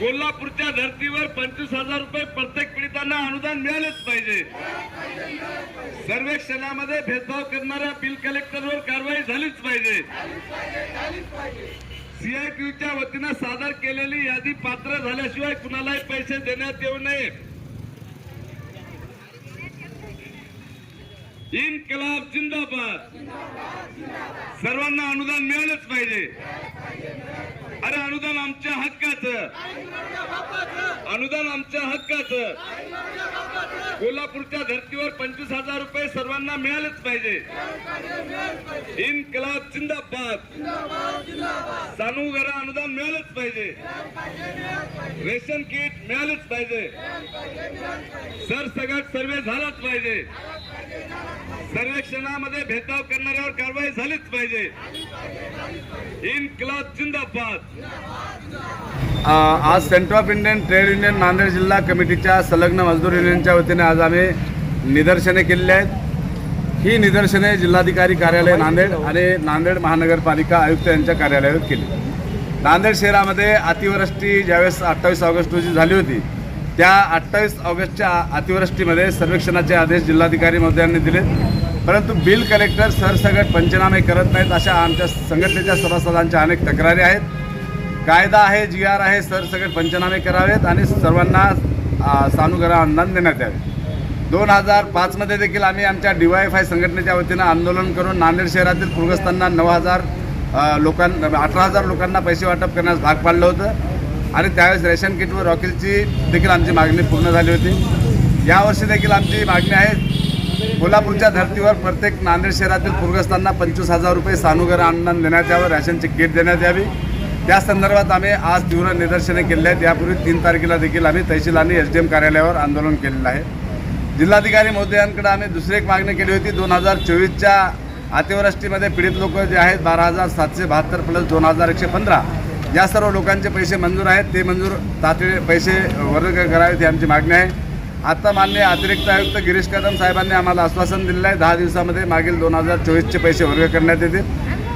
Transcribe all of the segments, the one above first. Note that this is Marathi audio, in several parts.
कोल्हापूरच्या धर्तीवर पंचवीस हजार रुपये प्रत्येक पीडितांना अनुदान मिळालेच पाहिजे. सर्वेक्षणामध्ये भेदभाव करणाऱ्या बिल कलेक्टरवर कारवाई झालीच पाहिजे. सीआयटीच्या वतीनं सादर केलेली यादी पात्र झाल्याशिवाय कुणालाही पैसे देण्यात येऊ नये. इन्कलाब जिंदाबाद. सर्वांना अनुदान मिळालंच पाहिजे. अरे अनुदान आमच्या हक्काचं. अनुदान आमच्या हक्काचं. कोल्हापूरच्या धर्तीवर पंचवीस हजार रुपये सर्वांना मिळालेच पाहिजे. इन्कलाब जिंदाबाद. सानू घरा अनुदान मिळालंच पाहिजे. रेशन किट मिळालंच पाहिजे. सरसगट सर्वे झालाच पाहिजे. सर्वेक्षणामध्ये भेदभाव करणाऱ्यावर कारवाई झालीच पाहिजे. इन्कलाब जिंदाबाद. आज centre of Indian trade union Nanded जिल्हा कमिटीच्या संलग्न मजदूर युनियनच्या वतीने आज आम्ही निदर्शने केलेली आहेत. ही निदर्शने जिल्हाधिकारी कार्यालय नांदेड आणि नांदेड महानगरपालिका आयुक्त यांच्या कार्यालयात केली. नांदेड शहरामध्ये अतिवृष्टी ज्यावेळेस अठ्ठावीस ऑगस्ट रोजी झाली होती त्या अठ्ठावीस ऑगस्टच्या अतिवृष्टीमध्ये सर्वेक्षणाचे आदेश जिल्हाधिकारी महोदयांनी दिले परंतु बिल कलेक्टर सरसगट पंचनामे करत नाहीत अशा आमच्या संघटनेच्या सभासदांच्या अनेक तक्रारी आहेत. कायदा आहे जी आर आहे सरसगट पंचनामे करावेत आणि सर्वांना आ, सानुग्रह अनुदान देण्यात यावे. दोन हजार पाचमध्ये देखील आम्ही आमच्या डी वाय एफ आय संघटनेच्या वतीनं आंदोलन करून नांदेड शहरातील पूरग्रस्तांना नऊ हजार लोकांना अठरा हजार लोकांना पैसे वाटप करण्यास भाग पाडलं होतं. आणि त्यावेळेस रेशन किट व रॉकेलची देखील आमची मागणी पूर्ण झाली होती. यावर्षी देखील आमची मागणी आहे कोल्हापूरच्या धर्तीवर प्रत्येक नांदेड शहरातील पूरग्रस्तांना पंचवीस हजार रुपये सानुग्रह अनुदान देण्यात यावं रॅशनची किट देण्यात यावी. त्या संदर्भात आम्ही आज तीव्र निदर्शने केली आहेत. यापूर्वी तीन तारखेला देखील आम्ही तहसील आणि एस डी एम कार्यालयावर आंदोलन केलेलं आहे. जिल्हाधिकारी महोदयांकडे आम्ही दुसरी एक मागणी केली होती. दोन हजार चोवीसच्या अतिवृष्टीमध्ये पीडित लोक जे आहेत बारा हजार सातशे बहात्तर प्लस दोन हजार एकशे पंधरा या सर्व लोकांचे पैसे मंजूर आहेत. ते मंजूर तातडीने पैसे वर्ग करावेत ही आमची मागणी आहे. आता मान्य अतिरिक्त आयुक्त गिरीश कदम साहेबांनी आम्हाला आश्वासन दिलेलं आहे. दहा दिवसामध्ये मागील दोन हजार चोवीसचे पैसे वर्ग करण्यात येतील.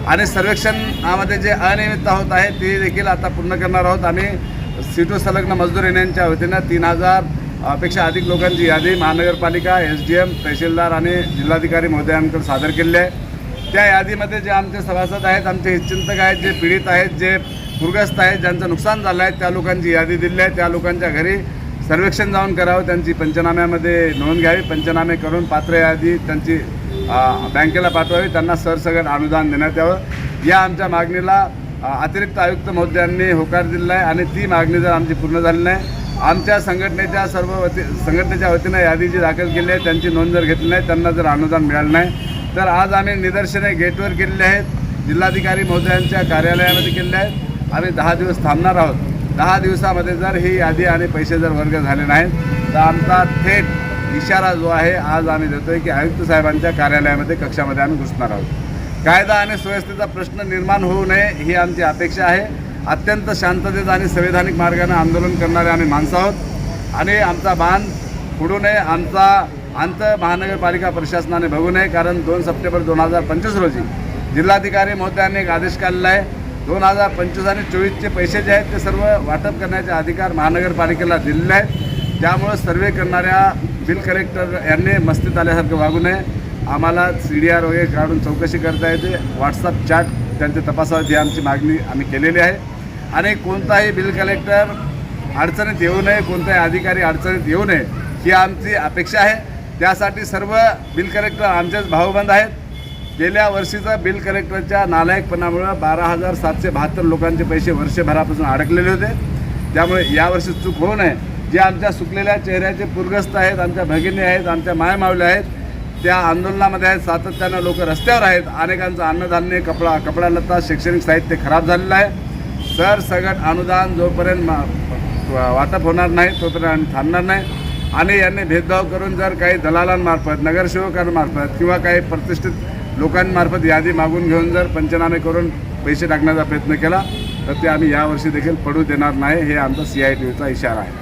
आणि सर्वेक्षणामध्ये जे अनियमितता होत आहे ते देखील आता पूर्ण करणार आहोत. आम्ही सीटू संलग्न मजदूर युनियनच्या वतीनं तीन हजारपेक्षा अधिक लोकांची यादी महानगरपालिका एस डी एम तहसीलदार आणि जिल्हाधिकारी महोदयांकडे सादर केलेली आहे. त्या यादीमध्ये जे आमचे सभासद आहेत आमचे हितचिंतक आहेत जे पीडित आहेत जे पूरग्रस्त आहेत ज्यांचं नुकसान झालं आहे त्या लोकांची यादी दिली आहे. त्या लोकांच्या घरी सर्वेक्षण जाऊन करावं त्यांची पंचनाम्यामध्ये नोंद घ्यावी पंचनामे करून पात्र यादी त्यांची बँकेला पाठवावी त्यांना सरसगट अनुदान देण्यात यावं. या आमच्या मागणीला अतिरिक्त आयुक्त महोदयांनी होकार दिलेला आहे आणि ती मागणी जर आमची पूर्ण झाली नाही आमच्या संघटनेच्या सर्व वती संघटनेच्या वतीनं यादी जी दाखल केली आहे त्यांची नोंद जर घेतली नाही त्यांना जर अनुदान मिळालं नाही तर आज आम्ही निदर्शने गेटवर केलेली आहेत. जिल्हाधिकारी महोदयांच्या कार्यालयामध्ये केलेले आहेत. आम्ही दहा दिवस थांबणार आहोत. दहा दिवसामध्ये जर ही यादी आणि पैसे जर वर्ग झाले नाहीत तर आमचा थेट इशारा जो आहे आज आम्ही देतोय की आयुक्त साहेबांच्या कार्यालयामध्ये कक्षामध्ये आम्ही घुसणार आहोत. कायदा आणि सुव्यवस्थेचा प्रश्न निर्माण होऊ नये ही आमची अपेक्षा आहे. अत्यंत शांततेत आणि संवैधानिक मार्गाने आंदोलन करणारे आम्ही माणसं आहोत. आणि आमचा बांध फुडू नये आमचा अंत महानगरपालिका प्रशासनाने बघू नये कारण दोन सप्टेंबर दोन हजार पंचवीस रोजी जिल्हाधिकारी महोदयांनी एक आदेश काढला आहे दोन हजार पंचवीस आणि चोवीसचे पैसे जे आहेत ते सर्व वाटप करण्याचे अधिकार महानगरपालिकेला दिलेले आहेत. त्यामुळं सर्वे करणाऱ्या बिल कलेक्टर यांनी मस्तीत आल्यासारखं वागू नये. आम्हाला सी डी आर वगैरे काढून चौकशी करता येते. व्हॉट्सअप चॅट त्यांचे तपासावेत ही आमची मागणी आम्ही केलेली आहे. आणि कोणताही बिल कलेक्टर अडचणीत येऊ नये कोणताही अधिकारी अडचणीत येऊ नये ही आमची अपेक्षा आहे. त्यासाठी सर्व बिल कलेक्टर आमचेच भाऊबंद आहेत. गेल्या वर्षीचा बिल कलेक्टरच्या नालायकपणामुळं बारा हजार सातशे बहात्तर लोकांचे पैसे वर्षभरापासून अडकलेले होते. त्यामुळे यावर्षी चूक होऊ नये. जे आमच्या सुकलेल्या चेहऱ्याचे पूरग्रस्त आहेत आमच्या भगिनी आहेत आमच्या मायमावल्या आहेत त्या आंदोलनामध्ये आहेत. सातत्यानं लोक रस्त्यावर आहेत. अनेकांचं अन्नधान्य कपडा कपडा शैक्षणिक साहित्य खराब झालेलं आहे. सर सगट अनुदान जोपर्यंत मा- वाटप होणार नाही तोपर्यंत आम्ही थांबणार नाही. आणि यांनी भेदभाव करून जर काही दलालांमार्फत नगरसेवकांमार्फत किंवा काही प्रतिष्ठित लोकांमार्फत यादी मागून घेऊन जर पंचनामे करून पैसे टाकण्याचा प्रयत्न केला तर ते आम्ही यावर्षी देखील पडू देणार नाही. हे आमचा सी आय टीचा इशारा आहे.